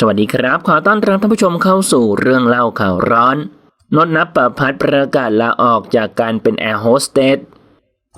สวัสดีครับ ขอต้อนรับท่านผู้ชมเข้าสู่เรื่องเล่าข่าวร้อนนดนับประพัฒน์ประกาศลาออกจากการเป็นแอร์โฮสเตส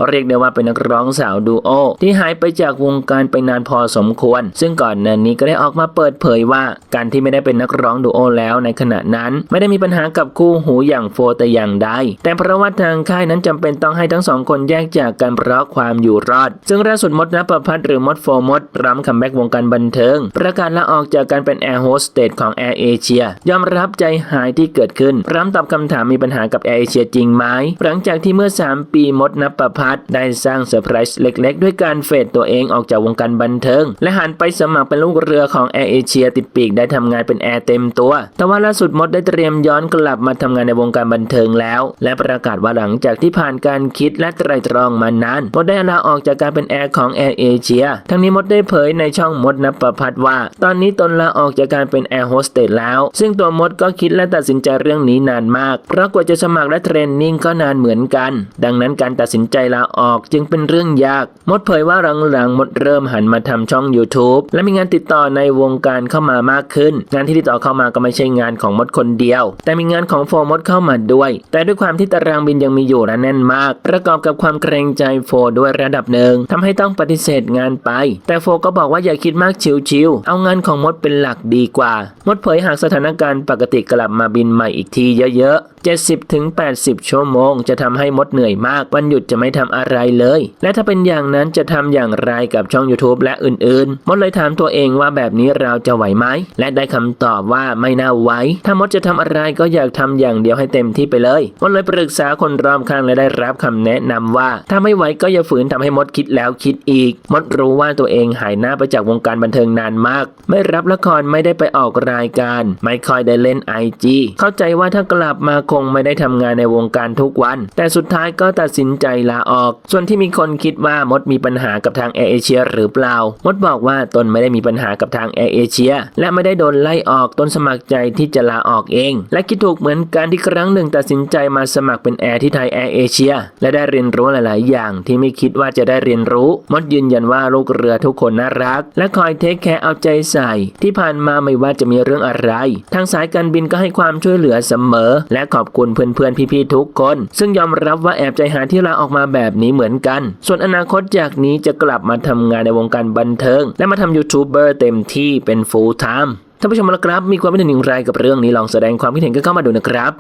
เรียกได้ว่าเป็นนักร้องสาวดูโอที่หายไปจากวงการไปนานพอสมควร ซึ่งก่อนหน้านี้ก็ได้ออกมาเปิดเผยว่า การที่ไม่ได้เป็นนักร้องดูโอแล้วในขณะนั้น ไม่ได้มีปัญหากับคู่หูอย่างโฟแต่อย่างใดแต่เพราะว่าทางค่ายนั้นจำเป็นต้องให้ทั้งสองคนแยกจากกันเพราะความอยู่รอด ซึ่งล่าสุดมดนประพัฒน์หรือมดโฟมดรัมคัมแบ็กวงการบันเทิง ประกาศลาออกจากการเป็นแอร์โฮสเตสของแอร์เอเชียยอมรับใจหายที่เกิดขึ้นพร้อมตอบคำถามมีปัญหากับแอร์เอเชียจริงไหมหลังจากที่เมื่อ 3 ปีมดนประพัฒน์ได้สร้างเซอร์ไพรส์เล็กๆ ด้วยการเฟดตัวเองออกจากวงการบันเทิง และหันไปสมัครเป็นลูกเรือของแอร์เอเชียติดปีกได้ทำงานเป็นแอร์เต็มตัว แต่ว่าล่าสุดมดได้เตรียมย้อนกลับมาทำงานในวงการบันเทิงแล้ว และประกาศว่าหลังจากที่ผ่านการคิดและไตรตรองมานานมดได้ลาออกจากการเป็นแอร์ของแอร์เอเชียทั้งนี้มดได้เผยในช่องมดนประพัฒว่า ตอนนี้ตนลาออกจากการเป็นแอร์โฮสเตสแล้ว ซึ่งตัวมดก็คิดและตัดสินใจเรื่องนี้นานมาก เพราะกว่าจะสมัครและเทรนนิ่งก็นานเหมือนกัน ดังนั้นการตัดสินใจลาออกจึงเป็นเรื่องยาก มดเผยว่าหลังๆมดเริ่มหันมาทำช่อง YouTube และมีงานติดต่อในวงการเข้ามามากขึ้น งานที่ติดต่อเข้ามาก็ไม่ใช่งานของมดคนเดียว แต่มีงานของโฟมดเข้ามาด้วย แต่ด้วยความที่ตารางบินยังมีอยู่และแน่นมาก ประกอบกับความเกรงใจโฟด้วยระดับหนึ่งทำให้ต้องปฏิเสธงานไป แต่โฟก็บอกว่าอย่าคิดมากชิวๆเอางานของมดเป็นหลักดีกว่า มดเผยหากสถานการณ์ปกติกลับมาบินใหม่อีกทีเยอะๆ70ถึง80 ชั่วโมง จะทำให้มดเหนื่อยมาก วันหยุดจะไม่ทำอะไรเลย และถ้าเป็นอย่างนั้นจะทำอย่างไรกับช่อง YouTube และอื่นๆ มดเลยถามตัวเองว่าแบบนี้เราจะไหวไหม และได้คำตอบว่าไม่น่าไหว ถ้ามดจะทำอะไรก็อยากทำอย่างเดียวให้เต็มที่ไปเลย มดเลยปรึกษาคนรอบข้างและได้รับคำแนะนำว่า ถ้าไม่ไหวก็อย่าฝืนทำให้มดคิดแล้วคิดอีก มดรู้ว่าตัวเองหายหน้าไปจากวงการบันเทิงนานมาก ไม่รับละครไม่ได้ไปออกรายการ ไม่ค่อยได้เล่นไอจีเข้าใจว่าถ้ากลับมาคงไม่ได้ทำงานในวงการทุกวัน แต่สุดท้ายก็ตัดสินใจลาออก ส่วนที่มีคนคิดว่ามดมีปัญหากับทางแอร์เอเชียหรือเปล่ามดบอกว่าตนไม่ได้มีปัญหากับทางแอร์เอเชียและไม่ได้โดนไล่ออกตนสมัครใจที่จะลาออกเอง และคิดถูกเหมือนกันที่ครั้งหนึ่งตัดสินใจมาสมัครเป็นแอร์ที่ไทยแอร์เอเชียและได้เรียนรู้หลาย ๆ อย่างที่ไม่คิดว่าจะได้เรียนรู้ มดยืนยันว่าลูกเรือทุกคนน่ารัก และคอยเทคแคร์เอาใจใส่ ที่ผ่านมาไม่ว่าจะมีเรื่องอะไร ทางสายการบินก็ให้ความช่วยเหลือเสมอ และขอบคุณเพื่อน ๆ พี่ ๆ ทุกคน ซึ่งยอมรับว่าแอบใจหาที่ลาออกมาแบบแบบนี้เหมือนกัน ส่วนอนาคตจากนี้จะกลับมาทำงานในวงการบันเทิง และมาทำยูทูบเบอร์เต็มที่เป็นฟูลไทม์ท่านผู้ชมละครับ มีความคิดเห็นอย่างไรกับเรื่องนี้ลองแสดงความคิดเห็นกันเข้ามาดูนะครับ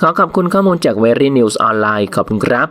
ขอขอบคุณข้อมูลจาก Very News ออนไลน์ขอบคุณครับ